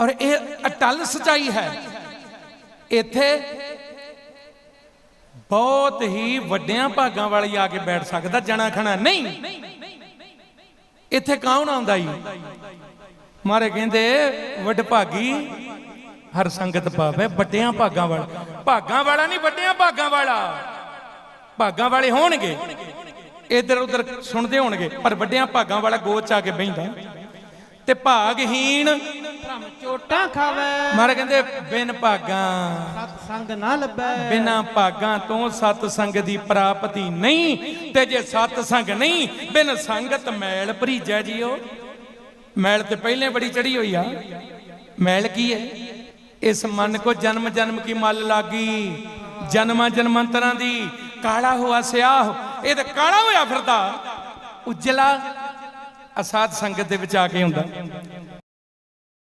ਔਰ ਇਹ ਅਟਲ ਸਚਾਈ ਹੈ। ਇੱਥੇ ਬਹੁਤ ਹੀ ਵੱਡਿਆਂ ਭਾਗਾਂ ਵਾਲੀ ਆ ਕੇ ਬੈਠ ਸਕਦਾ, ਜਣਾ ਖਣਾ ਨਹੀਂ। ਇੱਥੇ ਕੌਣ ਆਉਂਦਾ ਈ? ਮਾਰੇ ਕਹਿੰਦੇ, ਵੱਡ ਭਾਗੀ ਹਰ ਸੰਗਤ ਪਾਵੇ, ਵੱਡਿਆਂ ਭਾਗਾਂ ਵਾਲਾ। ਭਾਗਾਂ ਵਾਲਾ ਨਹੀਂ, ਵੱਡਿਆਂ ਭਾਗਾਂ ਵਾਲਾ। ਭਾਗਾਂ ਵਾਲੇ ਹੋਣਗੇ। ਇੱਧਰ ਉਧਰ ਸੁਣਦੇ ਹੋਣਗੇ, ਪਰ ਵੱਡਿਆਂ ਭਾਗਾਂ ਵਾਲਾ ਗੋਚ ਆ ਕੇ ਬਹਿੰਦਾ। ਤੇ ਭਾਗਹੀਣ। ਭ੍ਰਮ ਚੋਟਾਂ ਖਾਵੇ। ਮਾਰੇ ਕਹਿੰਦੇ ਬਿਨ ਭਾਗਾਂ। ਸਤ ਸੰਗ ਨਾ ਲੱਭੈ। ਬਿਨਾ ਭਾਗਾਂ ਤੋਂ ਸਤ ਸੰਗ ਦੀ ਪ੍ਰਾਪਤੀ ਨਹੀਂ ਤੇ ਜੇ ਸਤ ਸੰਗ ਨਹੀਂ ਬਿਨ ਸੰਗਤ ਮੈਲ ਭਰੀਜੈ ਜੀਓ। ਮੈਲ ਤੇ ਪਹਿਲੇ ਬੜੀ ਚੜੀ ਹੋਈ ਆ। ਮੈਲ ਕੀ ਹੈ? ਇਸ ਮਨ ਕੋ ਜਨਮ ਜਨਮ ਕੀ ਮਲ ਲਾਗੀ? ਜਨਮਾਂ ਜਨਮੰਤਰਾਂ ਦੀ। ਕਾਲਾ ਹੋਆ ਸਿਆਹ ਇਹ ਤੇ ਕਾਲਾ ਹੋਇਆ ਫਿਰਦਾ। ਉਜਲਾ ਅਸਾਧ ਸੰਗਤ ਦੇ ਵਿੱਚ ਆ ਕੇ ਹੁੰਦਾ।